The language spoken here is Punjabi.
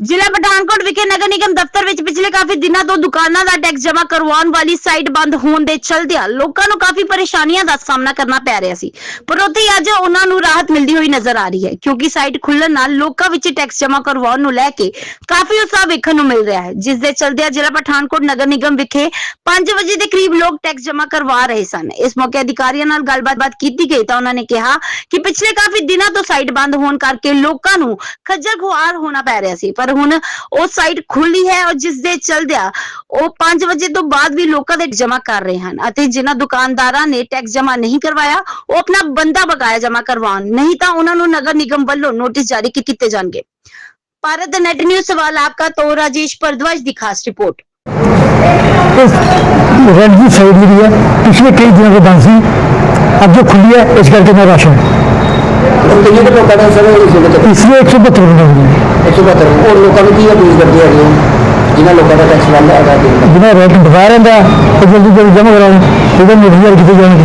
ਜ਼ਿਲ੍ਹਾ ਪਠਾਨਕੋਟ ਵਿਖੇ ਨਗਰ ਨਿਗਮ ਦਫ਼ਤਰ ਵਿੱਚ ਪਿਛਲੇ ਕਾਫੀ ਦਿਨਾਂ ਤੋਂ ਦੁਕਾਨਾਂ ਦਾ ਟੈਕਸ ਜਮ੍ਹਾਂ ਕਰਵਾਉਣ ਵਾਲੀ ਸਾਈਟ ਬੰਦ ਹੋਣ ਦੇ ਚਲਦਿਆਂ ਲੋਕਾਂ ਨੂੰ ਕਾਫੀ ਪਰੇਸ਼ਾਨੀਆਂ ਦਾ ਸਾਹਮਣਾ ਕਰਨਾ ਪੈ ਰਿਹਾ ਸੀ। ਪਰ ਉੱਥੇ ਹੀ ਅੱਜ ਉਹਨਾਂ ਨੂੰ ਰਾਹਤ ਮਿਲਦੀ ਹੋਈ ਨਜ਼ਰ ਆ ਰਹੀ ਹੈ, ਕਿਉਂਕਿ ਸਾਈਟ ਖੁੱਲਣ ਨਾਲ ਲੋਕਾਂ ਵਿੱਚ ਟੈਕਸ ਜਮ੍ਹਾਂ ਕਰਵਾਉਣ ਨੂੰ ਲੈ ਕੇ ਕਾਫੀ ਉਤਸ਼ਾਹ ਵੇਖਣ ਨੂੰ ਮਿਲ ਰਿਹਾ ਹੈ, ਜਿਸ ਦੇ ਚਲਦਿਆਂ ਜ਼ਿਲ੍ਹਾ ਪਠਾਨਕੋਟ ਨਗਰ ਨਿਗਮ ਵਿਖੇ 5 ਵਜੇ ਦੇ ਕਰੀਬ ਲੋਕ ਟੈਕਸ ਜਮ੍ਹਾਂ ਕਰਵਾ ਰਹੇ ਸਨ। ਇਸ ਮੌਕੇ ਅਧਿਕਾਰੀਆਂ ਨਾਲ ਗੱਲਬਾਤ ਕੀਤੀ ਗਈ ਤਾਂ ਉਹਨਾਂ ਨੇ ਕਿਹਾ ਕਿ ਪਿਛਲੇ ਕਾਫੀ ਦਿਨਾਂ ਤੋਂ ਸਾਈਟ ਬੰਦ ਹੋਣ ਕਰਕੇ ਲੋਕਾਂ ਨੂੰ ਖੱਜਲ ਖੁਆਰ ਹੋਣਾ ਪੈ ਰਿਹਾ ਸੀ, ਪਰ ਪਰ ਹੁਣ ਉਹ ਸਾਈਟ ਖੁੱਲੀ ਹੈ ਔਰ ਜਿਸ ਦੇ ਚਲਦਿਆਂ ਉਹ 5 ਵਜੇ ਤੋਂ ਬਾਅਦ ਵੀ ਲੋਕਾਂ ਦੇ ਜਮ੍ਹਾਂ ਕਰ ਰਹੇ ਹਨ ਅਤੇ ਜਿਨ੍ਹਾਂ ਦੁਕਾਨਦਾਰਾਂ ਨੇ ਟੈਕਸ ਜਮ੍ਹਾਂ ਨਹੀਂ ਕਰਵਾਇਆ ਉਹ ਆਪਣਾ ਬੰਦਾ ਬਕਾਇਆ ਜਮ੍ਹਾਂ ਕਰਵਾਉਣ ਨਹੀਂ ਤਾਂ ਉਹਨਾਂ ਨੂੰ ਨਗਰ ਨਿਗਮ ਵੱਲੋਂ ਨੋਟਿਸ ਜਾਰੀ ਕੀਤੇ ਜਾਣਗੇ। ਭਾਰਤ ਨੈਟ ਨਿਊਜ਼ ਸਵਾਲ ਆਪਕਾ ਤੋਂ ਰਾਜੇਸ਼ ਪਰਦਵਾਜ ਦੀ ਖਾਸ ਰਿਪੋਰਟ रेंट की साइड लगी है पिछले कई दिनों के बाद से अब जो खुली है इस करके मैं राशन इसलिए एक सौ बहत्तर रुपये ਤੋਂ ਬਦਲ ਉਹ ਲੋਕਾਂ ਨੂੰ ਕੀ ਅਪੀਲ ਕਰਦੇ ਹੈਗੇ ਹੋ? ਲੋਕਾਂ ਦਾ ਟੈਕਸ ਬੰਦ ਹੈਗਾ ਦੇਣ ਜਿਹਨਾਂ ਰੈਂਟ ਬਤਾ ਰਹਿੰਦਾ, ਉਹ ਜਲਦੀ ਜਲਦੀ ਜਮ੍ਹਾਂ ਕਰਾਉਣ। ਉਹਦੇ 90000 ਕਿਤੇ ਜਾਣਗੇ।